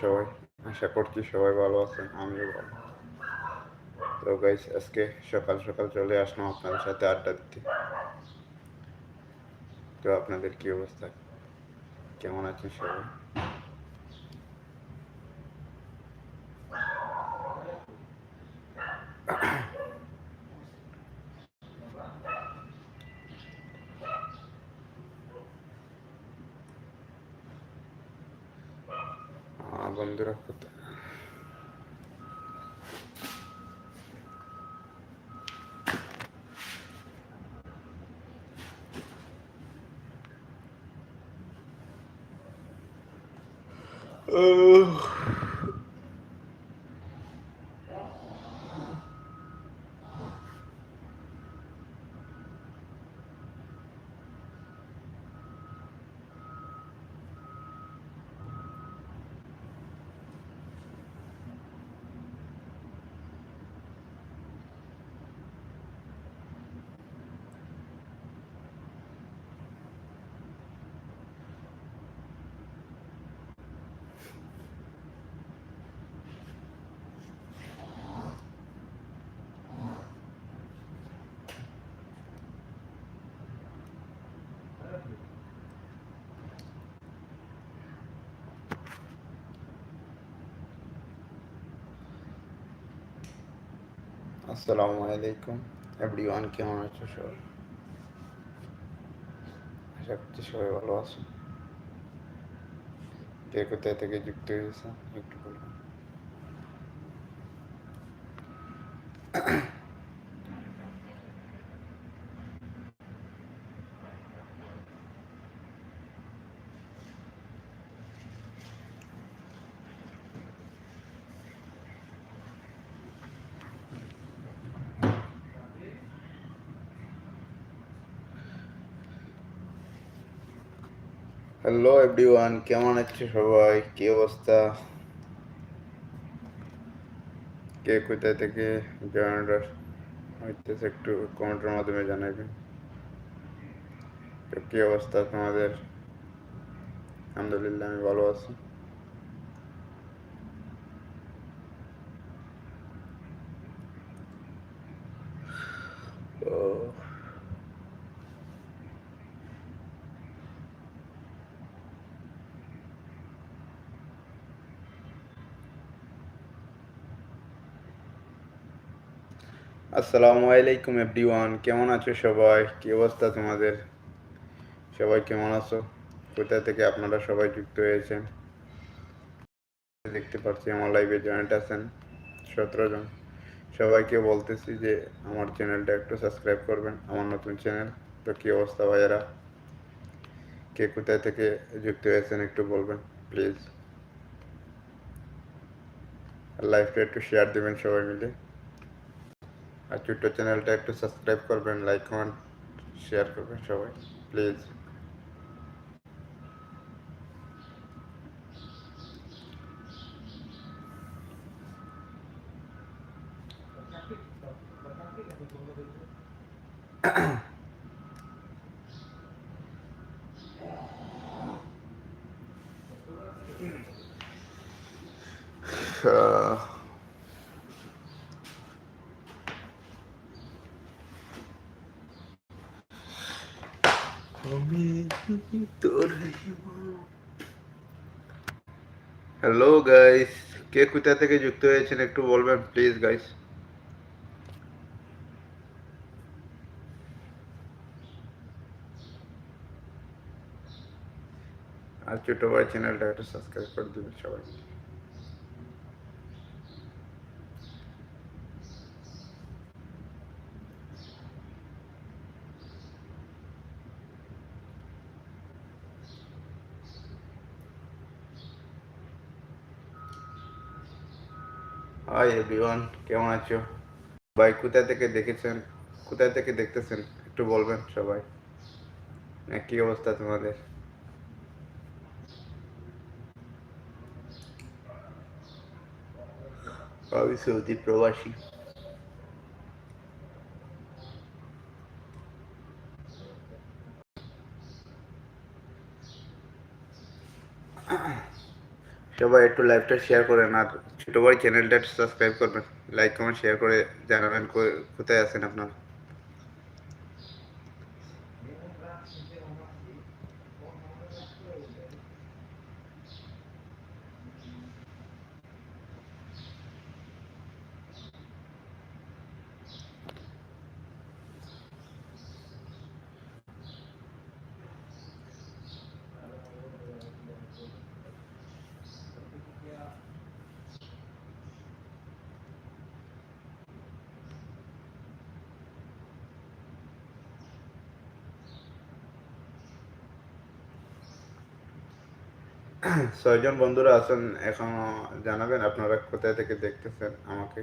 সবাই। আশা করছি সবাই ভালো আছেন, আমিও ভালো। তো গাইস আজকে সকাল সকাল চলে আসলাম আপনাদের সাথে আড্ডা দিতে। তো আপনাদের কি অবস্থা? কেমন আছেন সবাই? Uh... আসসালামু আলাইকুম। এভরিওয়ান কেমন আছো সবাই? আশা করছি সবাই ভালো আছো। কে কোথায় থেকে যুক্ত হয়েছে? একটু হ্যালো এভরিওয়ান কেমন আছে সবাই? কি অবস্থা? কে কোথায় থেকে জয়েন হইতেছে একটু কমেন্টের মাধ্যমে জানাবেন। তো কি অবস্থা তোমাদের? আলহামদুলিল্লাহ, আমি ভালো আছি ও আসসালামু আলাইকুম এভরিওয়ান, কেমন আছো সবাই? কি অবস্থা তোমাদের? সবাই কেমন আছো? কোথা থেকে আপনারা সবাই যুক্ত হয়েছেন? দেখতে পাচ্ছি আমার লাইভে জয়েন্ট আছেন সতেরো জন। সবাইকে বলতেছি যে আমার চ্যানেলটা একটু সাবস্ক্রাইব করবেন, আমার নতুন চ্যানেল তো কী অবস্থা ভাইয়ারা? কে কোথায় থেকে যুক্ত হয়েছেন একটু বলবেন প্লিজ লাইভটা একটু শেয়ার দেবেন সবাই মিলে। আর ছোট্ট চ্যানেলটা একটু সাবস্ক্রাইব করবেন লাইক কমেন্ট শেয়ার করবেন সবাই প্লিজ হ্যালো গাইস কে কোথা থেকে যুক্ত হয়েছেন একটু বলবেন প্লিজ গাইস আর ছোট ভাই চ্যানেলটা একটু সাবস্ক্রাইব করে দেবেন সবাই। এভরিওয়ান কেমন আছো? ভাই কোথা থেকে দেখেছেন? কোথা থেকে দেখতেছেন? একটু বলবেন সবাই। কি অবস্থা তোমাদের? আমি সৌদি প্রবাসী। সবাই একটু লাইভটা শেয়ার করেন আর ছোটো ভাই চ্যানেলটা সাবস্ক্রাইব করবেন লাইক কমেন্ট শেয়ার করে জানাবেন কোথায় আছেন আপনারা? ছয়জন বন্ধুরা আছেন এখনও জানাবেন আপনারা কোথায় থেকে দেখতেছেন আমাকে।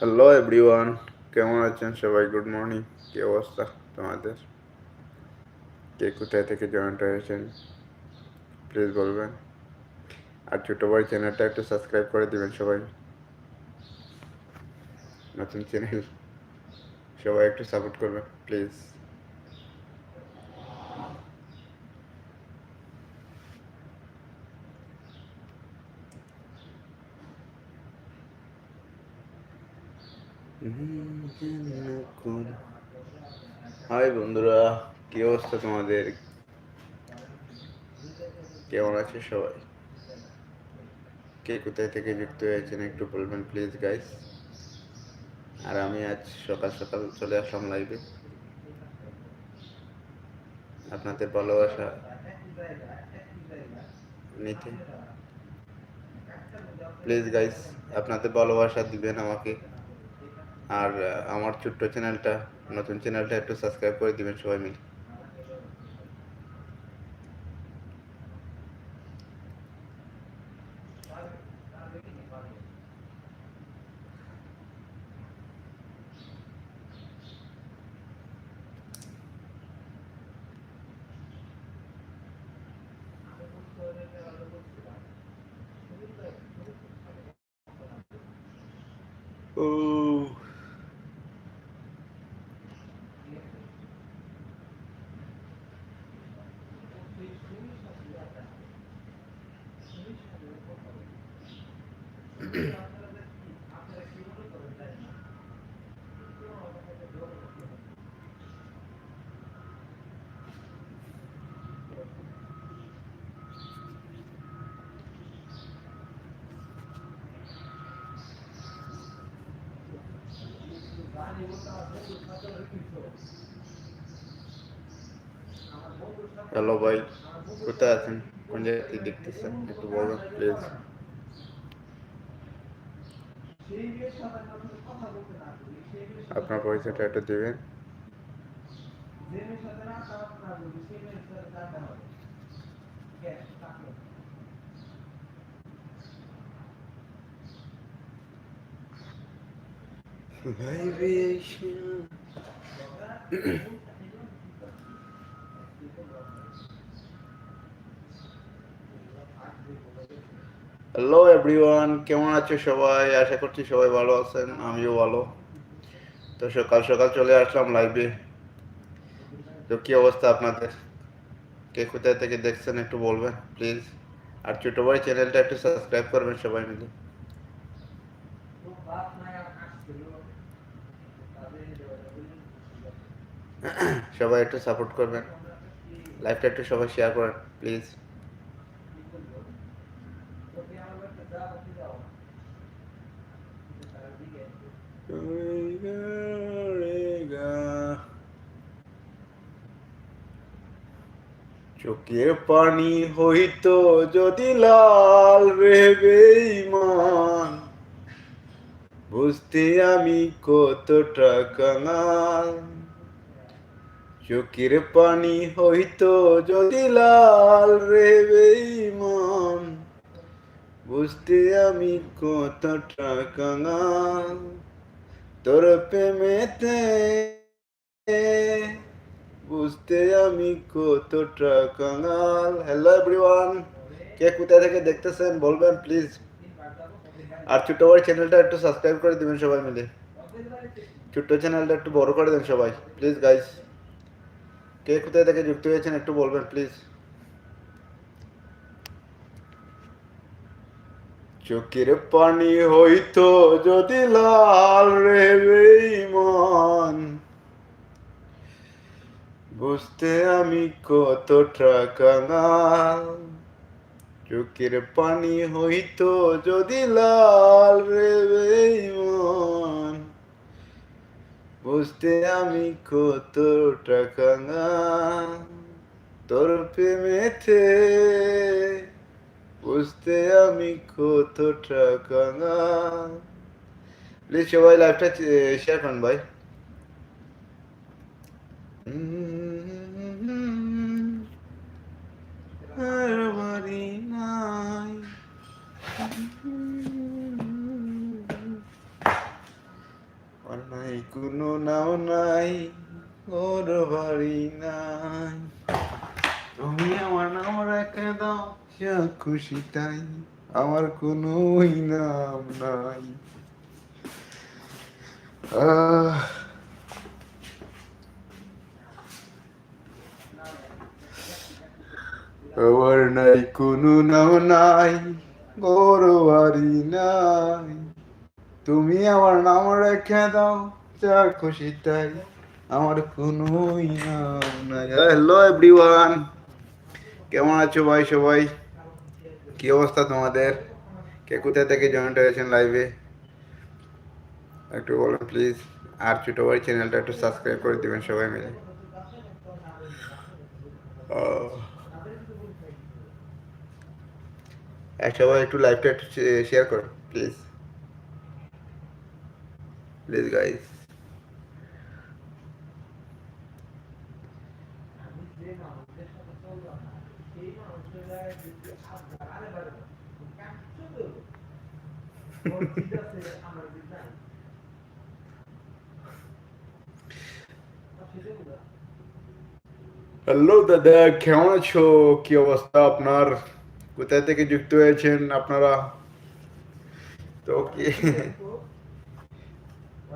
হ্যালো এভরিওয়ান কেমন আছেন সবাই? গুড মর্নিং কি অবস্থা তোমাদের? কে কোথায় থেকে জয়েন্ট হয়েছেন? প্লিজ বলবেন। আর ছোটো ভাই চ্যানেলটা একটু সাবস্ক্রাইব করে দেবেন সবাই। নতুন চ্যানেল সবাই একটু সাপোর্ট করবেন প্লিজ হাই বন্ধুরা, কি অবস্থা তোমাদের? কেমন আছে সবাই? কে কোথায় থেকে যুক্ত হয়েছেন একটু বলবেন প্লিজ গাইস আর আমি আজ সকাল সকাল চলে আসলাম লাইভে আপনাদের ভালোবাসা নিতে। প্লিজ গাইস আপনাদের ভালোবাসা দিবেন আমাকে। আর আমার ছোট্ট চ্যানেলটা নতুন চ্যানেলটা একটু সাবস্ক্রাইব করে দিবেন সবাই মিলে। ও হ্যালো ভাই কোথায় আছেন কোন জায়গা থেকে দেখতেছেন একটু বলবেন প্লিজ আপনার পরিচয়টা একটু দেবেন Vibration. হ্যালো এভরিওয়ান কেমন আছো সবাই? আশা করছি সবাই ভালো আছেন। আমিও ভালো। তো সকাল সকাল চলে আসলাম লাইভে তো কি অবস্থা আপনাদের? কে কোথায় থেকে দেখছেন একটু বলবেন প্লিজ আর ছোটো ভাই চ্যানেলটা একটু সাবস্ক্রাইব করবেন সবাই মিলে। সবাই একটু সাপোর্ট করবেন। লাইভটা একটু সবাই শেয়ার করেন প্লিজ চোখের পানি হইতো যদি লাল ইমান। বুঝতে আমি কতটা কাঙাল। চোখের পানি হইতো যদি লাল বেঈমান বুঝতে আমি কতটা কাঙাল তোর প্রেমেতে বুঝতে আমি কতটা কাঙাল। হ্যালো এভরিওয়ান কে কোথা থেকে দেখতেছেন বলবেন প্লিজ আর ছোট বড় চ্যানেলটা একটু সাবস্ক্রাইব করে দিবেন সবাই মিলে। ছোট্ট চ্যানেলটা একটু বড় করে দেন সবাই। প্লিজ গাইস কে কোথায় থেকে যুক্ত হয়েছেন একটু বলবেন প্লিজ চোখের পানি হইতো যদি লাল রে বেঈমান বুঝতে আমি কতটা কাঙাল চোখের পানি হইতো যদি লাল রে বেঈমান বুঝতে আমি কতটা কাঙাল তোর প্রেমেতে বুঝতে আমি কতটা কাঙাল। প্লিজ সবাই লাইভটা শেয়ার করুন ভাই আর বাড়ি নাই আর নাই কোনো নাও নাই ওর বাড়ি নাই তুমি আমার নাম রেখে দাও যা খুশি তাই আমার কোনো নাম নাই। আমার নাই, কোনো নাম নাই নাই। তুমি আমার নাম রেখে দাও, যা খুশি তাই আমার কোনো নাম নাই। হ্যালো এভরিওয়ান, কেমন আছো ভাই সবাই? কি অবস্থা তোমাদের? কে কোথা থেকে জয়েন্ট হয়েছেন লাইভে একটু বলুন প্লিজ আর ছোটো ভাই চ্যানেলটা একটু সাবস্ক্রাইব করে দেবেন সবাই মিলে। সবাই একটু লাইভটা একটু শেয়ার করুন প্লিজ প্লিজ গাইস হ্যালো দাদা কেমন আছো কি অবস্থা আপনার কোথায় থেকে যুক্ত হয়েছেন আপনারা তো কি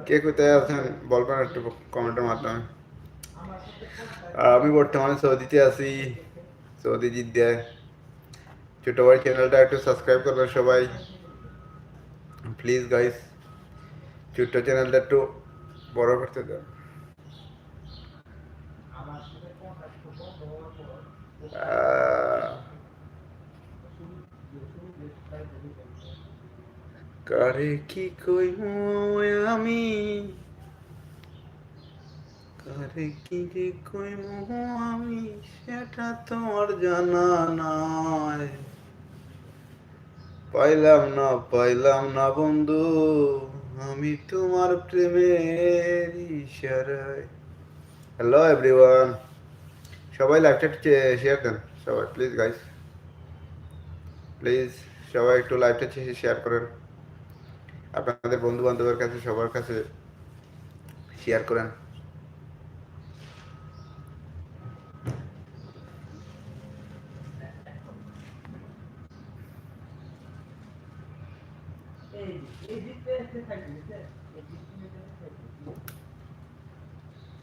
কে কোথায় আছেন বলবেন একটু কমেন্টের মাধ্যমে আর আমি বর্তমানে সৌদিতে আছি সৌদি জিদ্দায় ছোট ভাই চ্যানেলটা একটু সাবস্ক্রাইব করবেন সবাই প্লিজ গাইস ছোট্ট চ্যানেলটা একটু বড় করতে দেন কারে কি কইমু আমি? কারে কি যে কইমু আমি, সেটা তোমার জানা নাই। পাইলাম না পাইলাম না বন্ধু। আমি তোমার প্রেমের ইশারায়। হ্যালো এভরিওয়ান সবাই লাইভটা শেয়ার দেন। সবাই প্লিজ গাইস প্লিজ সবাই একটু লাইভটা শেয়ার করেন। আপনাদের বন্ধু বান্ধবের কাছে, সবার কাছে শেয়ার করেন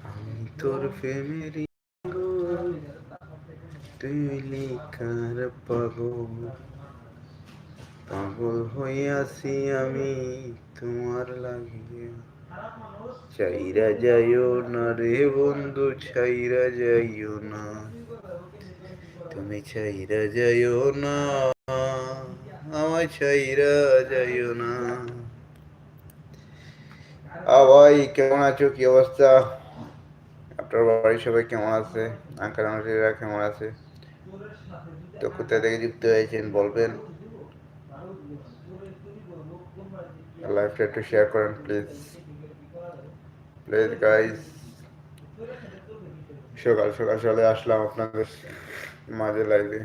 আমি তোর প্রেমের তুই লিখার পাগল পাগল হইয়াছি আমি তোমার লাগিয়া চাইরা যাইও না রে বন্ধু ছাইরা যাইও না তুমি ছাইরা যাইও না আমায় ছাইরা যাইও না আ ভাই কেমন আছো কি অবস্থা আপনার বাড়ির সবাই কেমন আছে? আঙ্কাল আন্টিরা কেমন আছে? তো কোথা থেকে যুক্ত হয়েছেন বলবেন? লাইভটা একটু শেয়ার করেন প্লিজ প্লিজ গাইস সকাল সকাল চলে আসলাম আপনাদের মাঝে লাইভে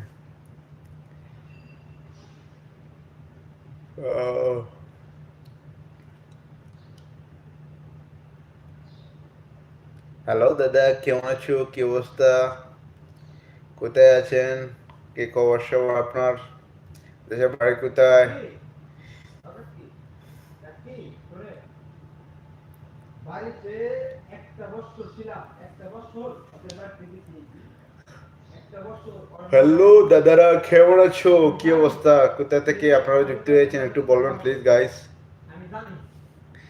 হ্যালো দাদা কেমন আছো? কি অবস্থা? কোথায় আছেন? কি খবর সব আপনার? দেশের বাড়ি কোথায়? বাড়িতে একটা বছর ছিলাম একটা বছর ওদের বাড়িতে গেছি। একটা বছর হ্যালো দাদারা কেমন আছো? কি অবস্থা? কোথা থেকে আপনারা যুক্ত হয়েছেন? একটু বলবেন প্লিজ গাইস আমি জানি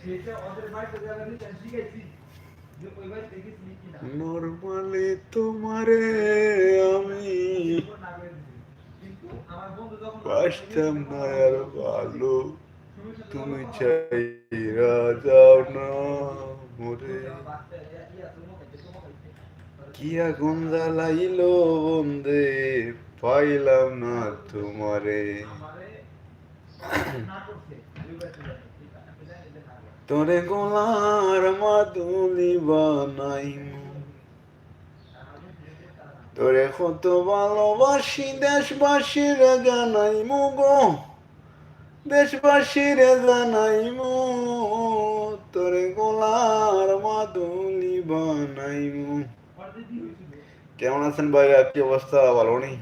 সেটা ওদের বাড়িতে যারা নিতে শিখাইছি যে ওই বাড়িতে গেছি কিনা নরমালি তোমারে আমি বাসতাম না আর ভালো। তুমি চাইরা যাও না মোরে। কি আগুন জ্বালাইলো বন্দে পাইলাম না তোমারে। তোরে গোলার মাদুলি বানাইমু তোরে কত ভালোবাসি, দেশবাসীর জানাইমু গো। দেশবাসীর জানাইমু তোরে গোলার মাদুলি বানাইমু কেমন আছেন ভাইয়া কি অবস্থা? ভালো নেই?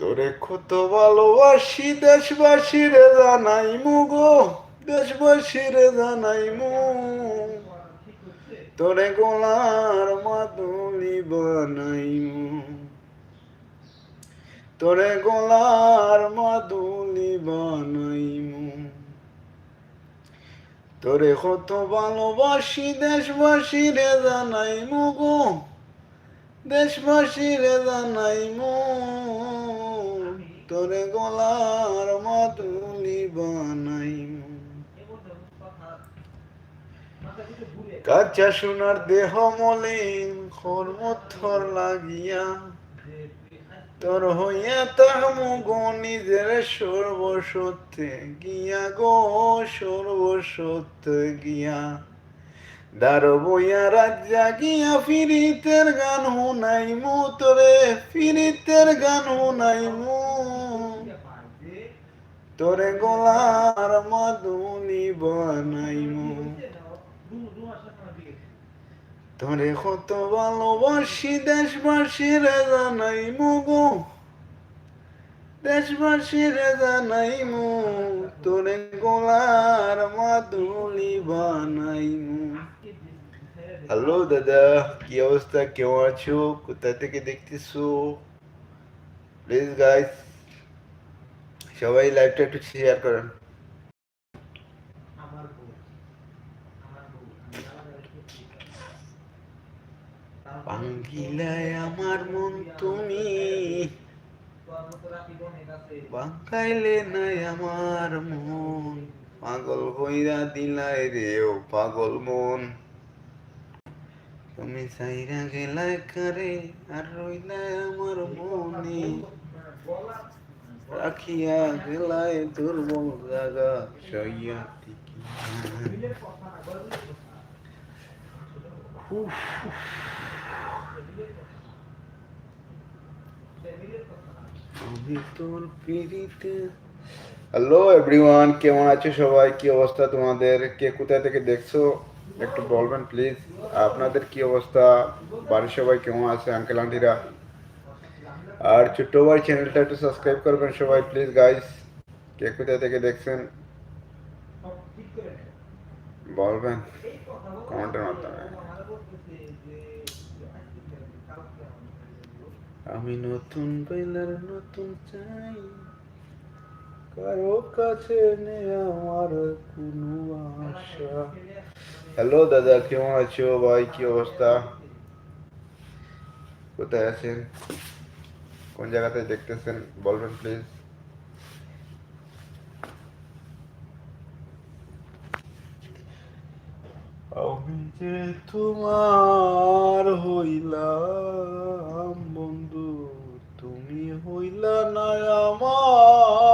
তোরে কত ভালোবাসি, দেশবাসীর জানাইমু গো, দেশবাসীর জানাইমু। তোরে গোলার মাদুলি বানাইমু। তোরে গোলার মাদুলি বানাইমু। তোরে কত ভালোবাসি, দেশবাসীর জানাইমু গো, দেশবাসীর জানাইমু। তোরে গোলার মাদুলি বানাইমু কাঁচা সোনার দেহ মলিন খরমথর লাগিয়া। তোর হইয়া তাহমু গো নিজের সর্বসত্যে গিয়া গো সর্বসত্যে গিয়া। দার বইয়া রাজ্যা গিয়া ফিরিতের গান হুনাইমু তোরে ফিরিতের গান হুনাইমু তোরে গোলার মাদুনি বানাইমু তোরে কত ভালোবাসি, দেশবাসীর জানাইমু গো। দেশবাসীর জানাইমু তোরে গোলার মাদুলি বানাইমু হ্যালো দাদা কি অবস্থা? কেমন আছো? কোথা থেকে দেখতেছো? প্লিজ গাইস সবাই লাইভটা একটু শেয়ার করেন। আমার আমার মন তুমি। বাঙ্গাইলে নাই আমার মন। পাগল হইরা দিলাই রে ও পাগল মন। তুমি সাইরা গেলাই কারে, আর রইলা আমার মনে। রাখিয়া গেলায় দুর্বল জাগা, সইয়া। আমি তোর হ্যালো এভরিওয়ান কেমন আছো সবাই? কি অবস্থা তোমাদের? কে কোথায় থেকে দেখছ? একটু বলবেন প্লিজ আপনাদের কি অবস্থা? বাড়ির সবাই কেমন আছে? আঙ্কেল আন্টিরা আর ছোট্ট ভাই চ্যানেলটা একটু সাবস্ক্রাইব করবেন সবাই প্লিজ গাইস কে কোথায় থেকে দেখছেন। বলবেন, কমেন্টের মাধ্যমে। আমি নতুন বেলার নতুন চাই। কারও কাছে নেই আমার কোনো আশা। হ্যালো দাদা, কেমন আছো? ভাই, কি অবস্থা? কোথায় আছেন? কোন জায়গাতে দেখতেছেন? বলবেন প্লিজ আমি যে তোমার হইলাম বন্ধু, তুমি হইলা না আমার।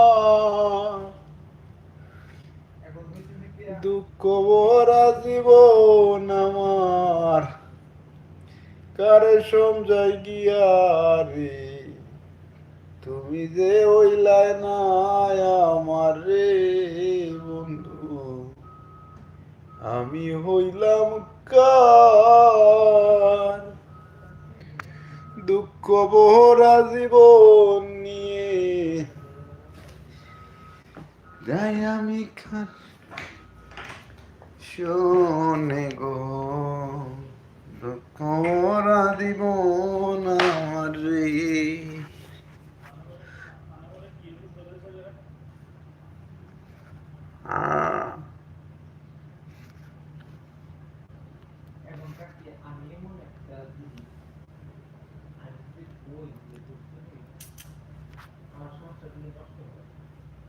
এখন হইছে যে কি দুঃখ দুঃখ ভরা জীবন আমার কারে সমঝাই গিয়া রে? তুমি যে ওইলাই না আমার রে বন্ধু। আমি হইলাম কার? দুঃখ ভরা জীবন নিয়ে। যাই আমি খান শোনে গো দুঃখ ভরা জীবন আমার রে আহ এখন কাছে আমি এমন একটা জিনিস আমি যদি বই যে বুঝতে নেই আমার সমস্যা গুলো নষ্ট হয়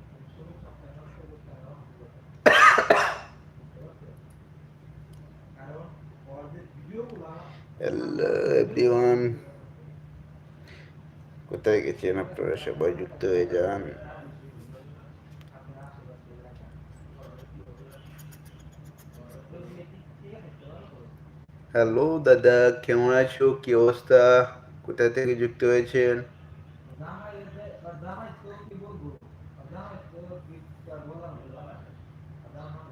আমি শ্রমিক সপ্তাহে নষ্ট করতে আরম্ভ করতে কারণ ওর যে ভিডিওগুলো হ্যালো এভরিওয়ান কোথায় গেছেন আপনারা সবাই যুক্ত হয়ে যান। হ্যালো দাদা, কেমন আছো? কি অবস্থা? কোথা থেকে যুক্ত হয়েছেন জামাই জামাই তো কি বলব জামাই তো কি বললাম জামাই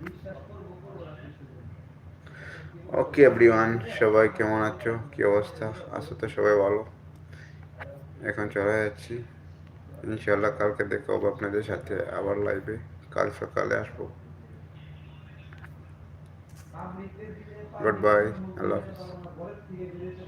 বিশ্বাস করব করব না কিছু ওকে এভরিওয়ান সবাই কেমন আছো? কি অবস্থা? আছো তো সবাই ভালো? এখন চলে যাচ্ছি। ইনশাল্লাহ কালকে দেখা আপনাদের সাথে আবার লাইভে কাল সকালে আসব। গুড বাই আল্লাহ হাফিজ।